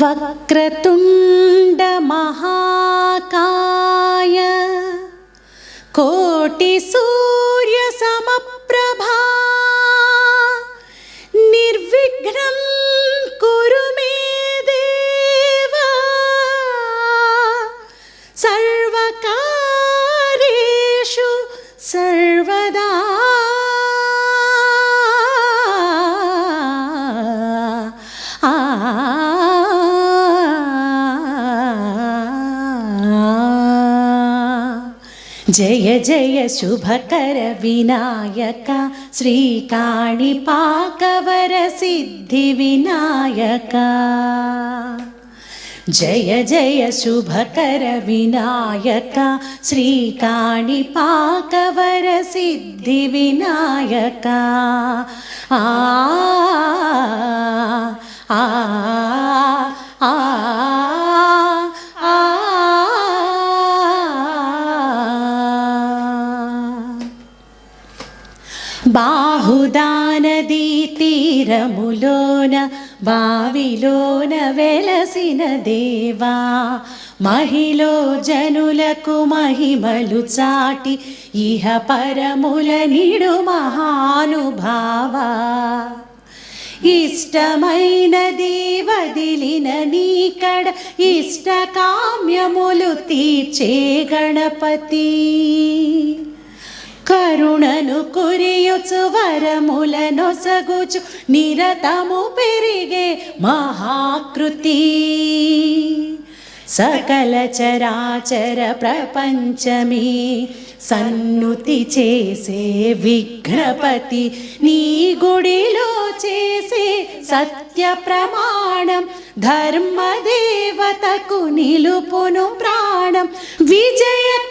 वक्रतुण्डमहाकाय कोटिसूर्यसमप्रभा జయ జయ శుభకర వినాయక శ్రీకాణిపాకవర సిద్ధి వినాయక జయ జయ శుభకర వినాయక శ్రీకాణిపాకవర సిద్ధి వినాయక ఆ ఆ బాహుదానదీ తీరములోన బావిలోన వెలసిన దేవా మహిలో జనులకు మహిమలు చాటి ఇహ పరముల నిడు మహానుభావా ఇష్టమైనది వదిలిన నీకడ ఇష్ట కామ్యములు తీర్చే గణపతి కరుణను కురియుచు వరములనొసగుచు నిరతము పెరిగే మహాకృతి. సకల చరాచర ప్రపంచమే సన్నుతి చేసే విఘ్నపతి నీ గుడిలో చేసే సత్య ప్రమాణం ధర్మదేవతకు నిలుపును ప్రాణం. విజయ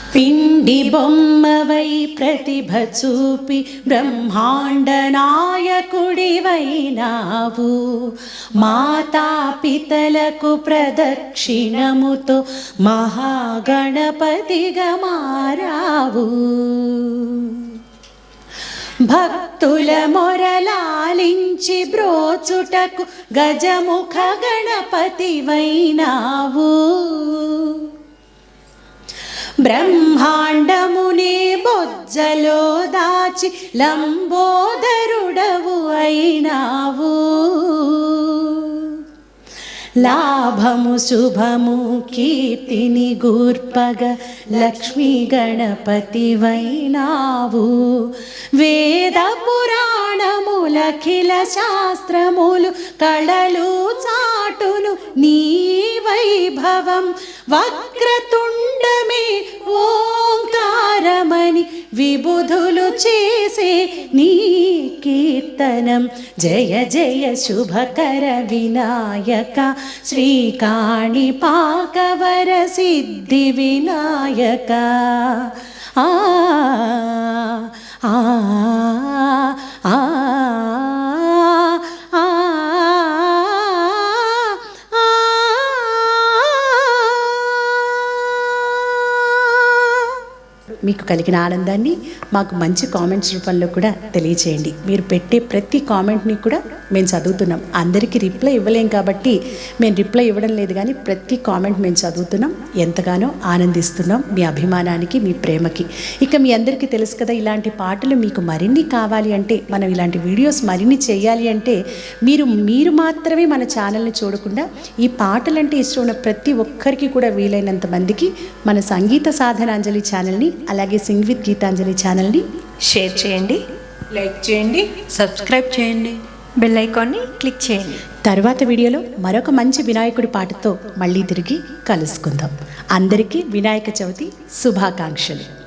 పిండి బొమ్మవై ప్రతిభ చూపి బ్రహ్మాండ నాయకుడివైనావు. మాతా పితలకు ప్రదక్షిణముతో మహాగణపతిగా మారావు. భక్తుల మొరలాలించి బ్రోచుటకు గజముఖ గణపతివైనావు. బ్రహ్మాండమునే బొజ్జలో దాచి లంబోదరుడవు అయినావు. లాభము శుభము కీర్తిని గూర్పగ లక్ష్మీ గణపతి వైనావు వేద పురాణములఖిల శాస్త్రములు కళలు చాటును నీ వైభవం. వక్రతుండ పిండమే ఓంకారమని విబుధులు చేసే నీ కీర్తనం. జయ జయ శుభకర వినాయక శ్రీకాణిపాకవర సిద్ధి వినాయక. ఆ ఆ మీకు కలిగిన ఆనందాన్ని మాకు మంచి కామెంట్స్ రూపంలో కూడా తెలియచేయండి. మీరు పెట్టే ప్రతి కామెంట్ని కూడా మేము చదువుతున్నాం. అందరికీ రిప్లై ఇవ్వలేం కాబట్టి మేము రిప్లై ఇవ్వడం లేదు కానీ ప్రతి కామెంట్ మేము చదువుతున్నాం. ఎంతగానో ఆనందిస్తున్నాం మీ అభిమానానికి మీ ప్రేమకి. ఇక మీ అందరికీ తెలుసు కదా ఇలాంటి పాటలు మీకు మరిన్ని కావాలి అంటే మనం ఇలాంటి వీడియోస్ మరిన్ని చేయాలి అంటే మీరు మీరు మాత్రమే మన ఛానల్ని చూడకుండా ఈ పాటలంటే ఇష్టం ఉన్న ప్రతి ఒక్కరికి కూడా వీలైనంత మందికి మన సంగీత సాధనాంజలి ఛానల్ని అలాగే సింగ్ విత్ గీతాంజలి ఛానల్ని షేర్ చేయండి. లైక్ చేయండి. సబ్స్క్రైబ్ చేయండి. బెల్ ఐకాన్ని క్లిక్ చేయండి. తర్వాత వీడియోలో మరొక మంచి వినాయకుడి పాటతో మళ్ళీ తిరిగి కలుసుకుందాం. అందరికీ వినాయక చవితి శుభాకాంక్షలు.